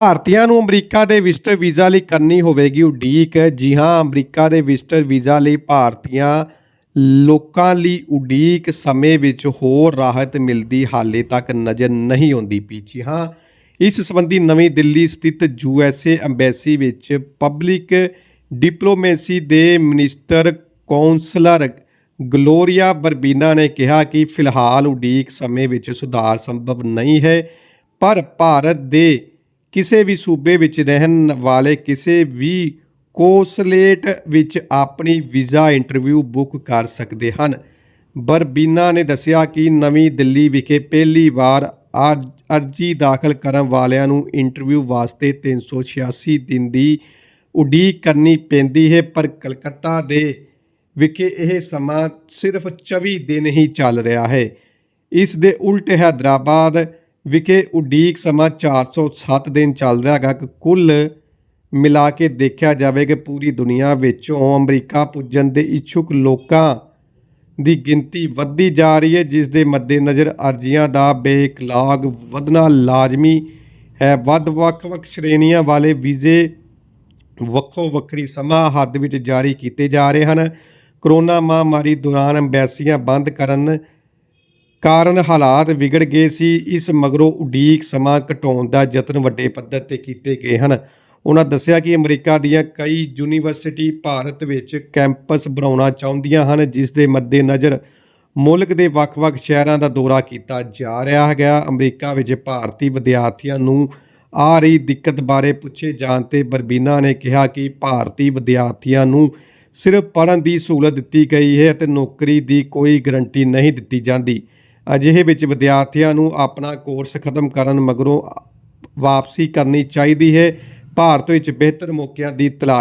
ਭਾਰਤੀਆਂ ਨੂੰ ਅਮਰੀਕਾ ਦੇ ਵਿਜ਼ਟਰ ਵੀਜ਼ਾ ਲਈ ਕਰਨੀ ਹੋਵੇਗੀ ਉਡੀਕ। ਜੀ ਹਾਂ, ਅਮਰੀਕਾ ਦੇ ਵਿਜ਼ਟਰ ਵੀਜ਼ਾ ਲਈ ਭਾਰਤੀਆਂ ਲੋਕਾਂ ਲਈ ਉਡੀਕ ਸਮੇਂ ਵਿੱਚ ਹੋਰ ਰਾਹਤ ਮਿਲਦੀ ਹਾਲੇ ਤੱਕ ਨਜ਼ਰ ਨਹੀਂ ਆਉਂਦੀ ਪੀਚੀ ਹਾਂ, ਇਸ ਸੰਬੰਧੀ ਨਵੀਂ ਦਿੱਲੀ ਸਥਿਤ ਯੂਐਸਏ ਐਮਬੈਸੀ ਵਿੱਚ ਪਬਲਿਕ ਡਿਪਲੋਮੇਸੀ ਦੇ ਮਿਨਿਸਟਰ ਕੌਂਸਲਰ ਗਲੋਰੀਆ ਬਰਬੀਨਾ ਨੇ ਕਿਹਾ ਕਿ ਫਿਲਹਾਲ ਉਡੀਕ ਸਮੇਂ ਵਿੱਚ ਸੁਧਾਰ ਸੰਭਵ ਨਹੀਂ ਹੈ, ਪਰ ਭਾਰਤ ਦੇ ਕਿਸੇ ਵੀ ਸੂਬੇ ਵਿੱਚ ਰਹਿਣ ਵਾਲੇ ਕਿਸੇ ਵੀ ਕੋਸਲੇਟ ਵਿੱਚ ਆਪਣੀ ਵੀਜ਼ਾ ਇੰਟਰਵਿਊ ਬੁੱਕ ਕਰ ਸਕਦੇ ਹਨ। ਬਰਬੀਨਾ ਨੇ ਦੱਸਿਆ ਕਿ ਨਵੀਂ ਦਿੱਲੀ ਵਿਖੇ ਪਹਿਲੀ ਵਾਰ ਅਰ- ਅਰਜ਼ੀ ਦਾਖਲ ਕਰਨ ਵਾਲਿਆਂ ਨੂੰ ਇੰਟਰਵਿਊ ਵਾਸਤੇ 386 ਦਿਨ ਦੀ ਉਡੀਕ ਕਰਨੀ ਪੈਂਦੀ ਹੈ, ਪਰ ਕਲਕੱਤਾ ਦੇ ਵਿਖੇ ਇਹ ਸਮਾਂ ਸਿਰਫ 24 ਦਿਨ ਹੀ ਚੱਲ ਰਿਹਾ ਹੈ। ਇਸ ਦੇ ਉਲਟ ਹੈਦਰਾਬਾਦ ਵਿਖੇ ਉਡੀਕ ਸਮਾਂ 407 ਦਿਨ ਚੱਲ ਰਿਹਾ ਹੈਗਾ। ਕਿ ਕੁੱਲ ਮਿਲਾ ਕੇ ਦੇਖਿਆ ਜਾਵੇ ਕਿ ਪੂਰੀ ਦੁਨੀਆ ਵਿੱਚੋਂ ਅਮਰੀਕਾ ਪੁੱਜਣ ਦੇ ਇੱਛੁਕ ਲੋਕਾਂ ਦੀ ਗਿਣਤੀ ਵੱਧਦੀ ਜਾ ਰਹੀ ਹੈ, ਜਿਸ ਦੇ ਮੱਦੇਨਜ਼ਰ ਅਰਜ਼ੀਆਂ ਦਾ ਬੇਕਲਾਗ ਵਧਣਾ ਲਾਜ਼ਮੀ ਹੈ। ਵੱਧ ਵੱਖ-ਵੱਖ ਸ਼੍ਰੇਣੀਆਂ ਵਾਲੇ ਵੀਜ਼ੇ ਵੱਖੋ ਵੱਖਰੀ ਸਮਾਂ ਹੱਦ ਵਿੱਚ ਜਾਰੀ ਕੀਤੇ ਜਾ ਰਹੇ ਹਨ। ਕਰੋਨਾ ਮਹਾਮਾਰੀ ਦੌਰਾਨ ਐਮਬੈਸੀਆਂ ਬੰਦ ਕਰਨ ਕਾਰਨ ਹਾਲਾਤ ਵਿਗੜ ਗਏ ਸੀ। ਇਸ ਮਗਰੋਂ ਉਡੀਕ ਸਮਾਂ ਘਟਾਉਣ ਦਾ ਯਤਨ ਵੱਡੇ ਪੱਧਰ ਤੇ ਕੀਤੇ ਗਏ ਹਨ। ਉਹਨਾਂ ਦੱਸਿਆ ਕਿ ਅਮਰੀਕਾ ਦੀਆਂ ਕਈ ਯੂਨੀਵਰਸਿਟੀ ਭਾਰਤ ਵਿੱਚ ਕੈਂਪਸ ਬਣਾਉਣਾ ਚਾਹੁੰਦੀਆਂ ਹਨ, ਜਿਸ ਦੇ ਮੱਦੇਨਜ਼ਰ ਮੁਲਕ ਦੇ ਵੱਖ-ਵੱਖ ਸ਼ਹਿਰਾਂ ਦਾ ਦੌਰਾ ਕੀਤਾ ਜਾ ਰਿਹਾ ਹੈਗਾ। ਅਮਰੀਕਾ ਵਿੱਚ ਭਾਰਤੀ ਵਿਦਿਆਰਥੀਆਂ ਨੂੰ ਆ ਰਹੀ ਦਿੱਕਤ ਬਾਰੇ ਪੁੱਛੇ ਜਾਣ ਤੇ ਬਰਬੀਨਾ ਨੇ ਕਿਹਾ ਕਿ ਭਾਰਤੀ ਵਿਦਿਆਰਥੀਆਂ ਨੂੰ ਸਿਰਫ ਪੜ੍ਹਨ ਦੀ ਸਹੂਲਤ ਦਿੱਤੀ ਗਈ ਹੈ ਅਤੇ ਨੌਕਰੀ ਦੀ ਕੋਈ ਗਰੰਟੀ ਨਹੀਂ ਦਿੱਤੀ ਜਾਂਦੀ। ਅਜਿਹੇ ਵਿੱਚ ਵਿਦਿਆਰਥੀਆਂ ਨੂੰ ਆਪਣਾ ਕੋਰਸ ਖਤਮ ਕਰਨ ਮਗਰੋਂ ਵਾਪਸੀ ਕਰਨੀ ਚਾਹੀਦੀ ਹੈ। ਭਾਰਤ ਵਿੱਚ ਬਿਹਤਰ ਮੌਕਿਆਂ ਦੀ ਤਲਾਸ਼